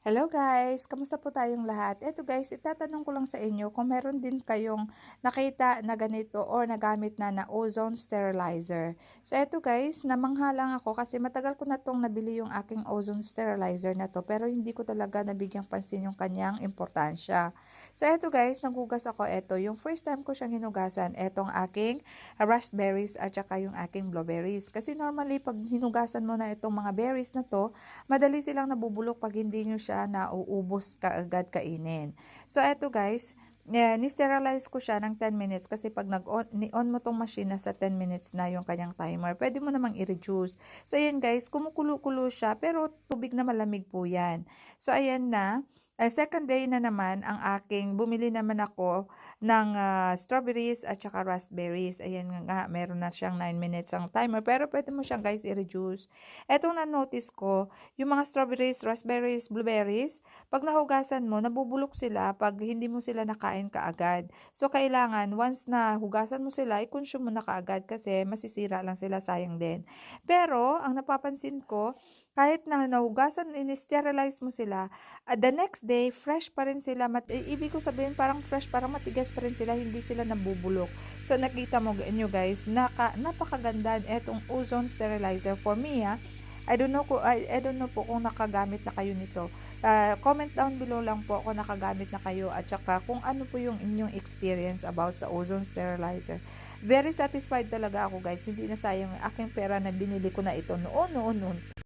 Hello guys! Kamusta po tayong lahat? Eto guys, itatanong ko lang sa inyo kung meron din kayong nakita na ganito or nagamit na na ozone sterilizer. So eto guys, namangha lang ako kasi matagal ko na tong nabili yung aking ozone sterilizer na to pero hindi ko talaga nabigyang pansin yung kanyang importansya. So eto guys, nagugas ako eto. Yung first time ko siyang hinugasan, etong aking raspberries at saka yung aking blueberries. Kasi normally pag hinugasan mo na itong mga berries na to, madali silang nabubulok pag hindi nyo nauubos kaagad kainin. So, eto guys, eh, ni-sterilize ko siya ng 10 minutes kasi pag nag-on mo tong machine na sa 10 minutes na yung kanyang timer, pwede mo namang i-reduce. So, ayan guys, kumukulo-kulo siya pero tubig na malamig po yan. So, ayan na. Uh, second day na naman ang aking, bumili naman ako ng uh, strawberries at saka raspberries. Ayan nga, meron na siyang 9 minutes ang timer. Pero pwede mo siyang guys i-reduce. Etong na-notice ko, yung mga strawberries, raspberries, blueberries, pag nahugasan mo, nabubulok sila pag hindi mo sila nakain kaagad. So, kailangan, once na hugasan mo sila, i-consume mo na kaagad kasi masisira lang sila, sayang din. Pero, ang napapansin ko, kahit na nahugasan, in-sterilize mo sila, uh, the next day, fresh pa rin sila. Mat ibig ko sabihin, parang fresh, parang matigas pa rin sila, hindi sila nabubulok. So, nakita mo nyo guys, naka, napakaganda etong ozone sterilizer for me, ha. I don't know ko I, I don't know po kung nakagamit na kayo nito. Uh, comment down below lang po kung nakagamit na kayo at saka kung ano po yung inyong experience about sa ozone sterilizer. Very satisfied talaga ako guys. Hindi na sayang aking pera na binili ko na ito noon noon noon.